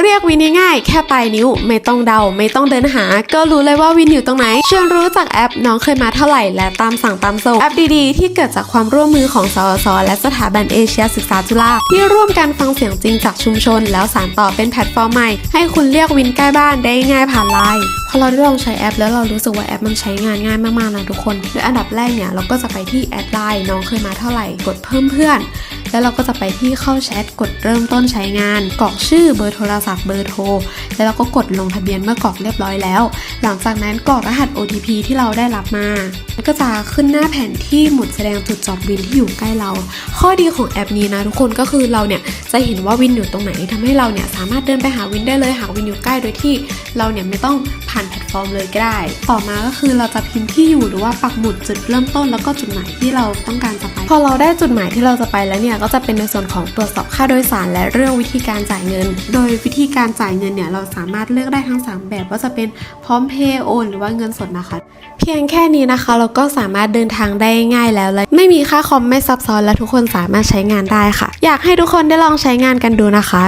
เรียกวินง่ายๆแค่ปลายนิ้วไม่ต้องเดาไม่ต้องเดินหา ก็รู้เลยว่าวินอยู่ตรงไหนชวนรู้จากแอปน้องเคยมาเท่าไหร่ และตามสั่งตามส่งแอปดีๆ ที่เกิดจากความร่วมมือของสวสและสถาบันเอเชียศึกษาจุฬาที่ร่วมกันฟังเสียงจริงจากชุมชน แล้วสานต่อเป็นแพลตฟอร์มใหม่ ให้คุณเรียกวินใกล้บ้านได้ง่ายผ่านไลน์พอเราได้ลองใช้แอป แล้วเรารู้สึกว่าแอปมันใช้งานง่ายมากๆนะทุกคนโดยอันดับแรกเนี่ยเราก็จะไปที่แอดไลน์น้องเคยมาเท่าไหร่กดเพิ่มเพื่อน แล้วเราก็จะไปที่เข้าแชทกดเริ่มต้นใช้งานกรอกชื่อเบอร์โทรศัพท์เบอร์โทรแล้วเราก็กดลงทะเบียนเมื่อกรอกเรียบร้อยแล้ว หลังจากนั้นกรอกรหัส OTP ที่เราได้รับมาแล้วก็จะขึ้นหน้าแผนที่หมุดแสดงจุดจอดวินที่อยู่ใกล้เรา ข้อดีของแอปนี้นะทุกคนก็คือเราเนี่ยจะเห็นว่าวินอยู่ตรงไหนทำให้เราเนี่ยสามารถเดินไปหาวินได้เลยหากวินอยู่ใกล้โดยที่ เราเนี่ยไม่ต้องผ่านแพลตฟอร์มเลยก็ได้ ต่อมาก็คือเราจะพิมพ์ที่อยู่หรือว่าปักหมุดจุดเริ่มต้นแล้วก็จุดหมายที่เราต้องการจะไป พอเราได้จุดหมายที่เราจะไปแล้วเนี่ยก็จะเป็นในส่วนของตรวจสอบค่าโดยสารและเรื่องวิธีการจ่ายเงิน โดยวิธีการจ่ายเงินเนี่ยเราสามารถเลือกได้ทั้ง 3 แบบว่าจะเป็นพร้อมเพย์โอนหรือว่าเงินสดนะคะ เพียงแค่นี้นะคะเราก็สามารถเดินทางได้ง่ายแล้วและไม่มีค่าคอมไม่ซับซ้อนและทุกคนสามารถใช้งานได้ค่ะ อยากให้ทุกคนได้ลองใช้งานกันดูนะคะ